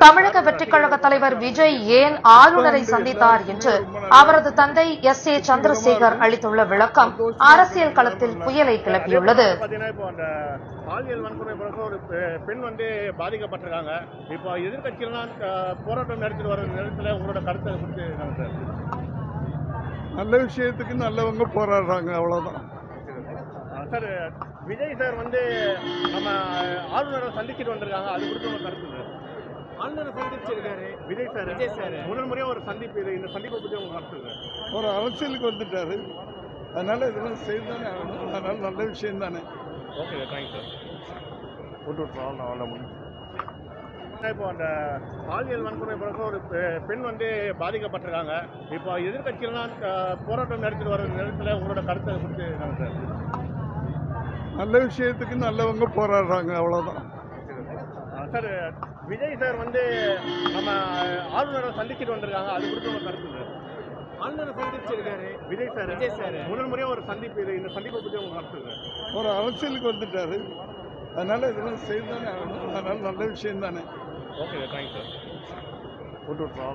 தமிழக வெற்றிக் கழக தலைவர் விஜய் ஏன் ஆளுநரை சந்தித்தார் என்று அவரது தந்தை எஸ் ஏ சந்திரசேகர் அளித்துள்ள விளக்கம் அரசியல் களத்தில் புயலை கிளப்பியுள்ளது. பாத்தீங்கன்னா இப்போ அந்த பாலியல் வன்கொடுமை பிறகு ஒரு பெண் வந்து பாதிக்கப்பட்டிருக்காங்க இப்போ எதிர்கட்சியெல்லாம் போராட்டம் நடத்திட்டு வர நேரத்தில் உங்களோட கருத்தை குறித்து சார் நல்ல விஷயத்துக்கு நல்லவங்க போராடுறாங்க அவ்வளோதான் அஹ், சார் விஜய் சார் வந்து நம்ம ஆளுநரை சந்திச்சுட்டு வந்திருக்காங்க. அது குறித்து உங்க கருத்து ஆளுநரை சந்திச்சிருக்காரு. விஜய் சார். விஜய் சார். முதல் முறையாக ஒரு சந்திப்பு இது. இந்த சந்திப்பை பற்றி கருத்து சார் ஒரு அரசியலுக்கு வந்துட்டாரு. அதனால இதெல்லாம் செய்துதானே ஆகணும். அதனால நல்ல விஷயம் தானே ஓகே சார் தேங்க்ஸ் சார் போட்டு விட்டுருவோம் நான் வரல முடியும். இப்போ அந்த பாலியல் வன்கொடுமை பிறகு ஒரு பெ- பெண் வந்து பாதிக்கப்பட்டிருக்காங்க. இப்போ எதிர்கட்சியெல்லாம் போராட்டம் நடத்திட்டு வர நேரத்தில் உங்களோட கருத்தை சார் நல்ல விஷயத்துக்கு நல்லவங்க போராடுறாங்க அவ்வளோதான் சார் விஜய் சார் வந்து நம்ம ஆளுநரை சந்திச்சுட்டு வந்திருக்காங்க. அது குறித்து உங்க கருத்து சார் ஆளுநரை சந்திச்சிருக்காரு. Vijay sir Vijay sir. முதல் முறையாக ஒரு சந்திப்பு இது. இந்த சந்திப்பை பற்றி உங்க கருத்து சார் ஒரு அரசியலுக்கு வந்துட்டாரு. அதனால இதெல்லாம் செய்துதானே ஆகணும். அதனால நல்ல விஷயம் தானே ஓகே சார் தேங்க்ஸ் சார் போட்டு விட்டுருவோம்